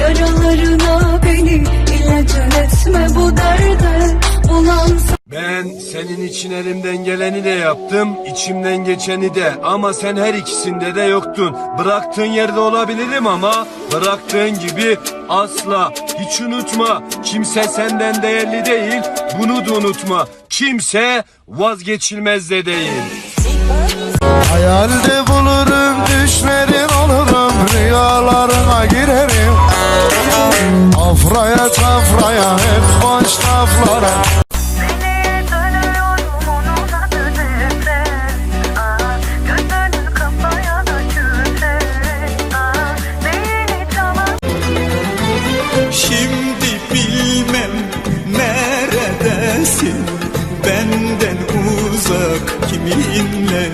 yaralarına beni ilacın etme bu derde Ulan Ben senin için elimden geleni de yaptım, içimden geçeni de. Ama sen her ikisinde de yoktun. Bıraktığın yerde olabilirim ama bıraktığın gibi asla. Hiç unutma, kimse senden değerli değil. Bunu da unutma. Kimse vazgeçilmez de değil. Hayalde bulurum uzak kiminle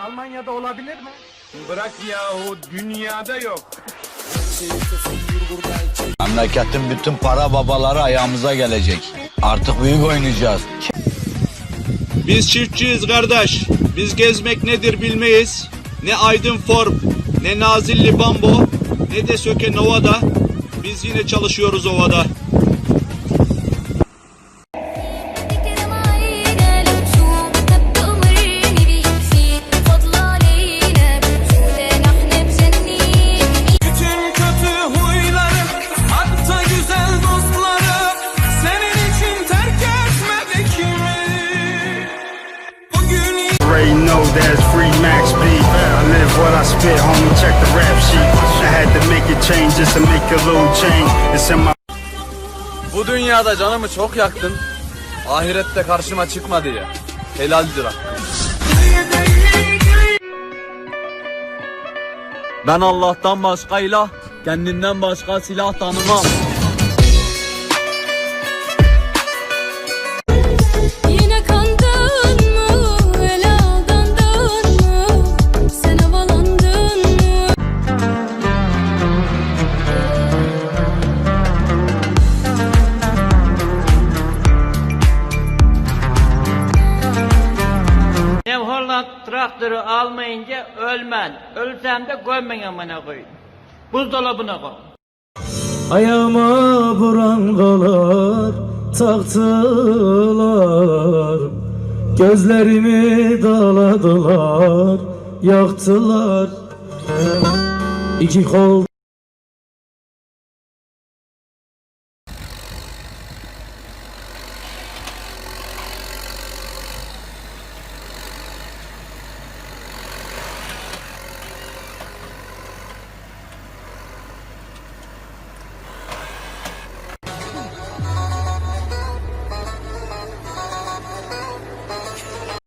Almanya'da olabilir mi? Bırak yahu, dünyada yok. Memleketin bütün para babaları ayağımıza gelecek. Artık büyük oynayacağız. Biz çiftçiyiz kardeş. Biz gezmek nedir bilmeyiz. Ne Aydın Form, ne Nazilli Bambo, ne de Söke Nova'da. Biz yine çalışıyoruz ovada. That's free Max B. I live what I spit, homie. Check the rap sheet. I had to make a change just to make a little change. It's in my Bu dünyada canımı çok yaktın. Ahirette karşıma çıkma diye. Helaldir hakkım. Ben Allah'tan başka ilah, kendinden başka silah tanımam. Traktörü almayınca ölmen. Ölsem de gömmen amına koyayım. Buzdolabına koy. Ayağıma prangalar taktılar Gözlerimi daladılar, yaktılar İki kol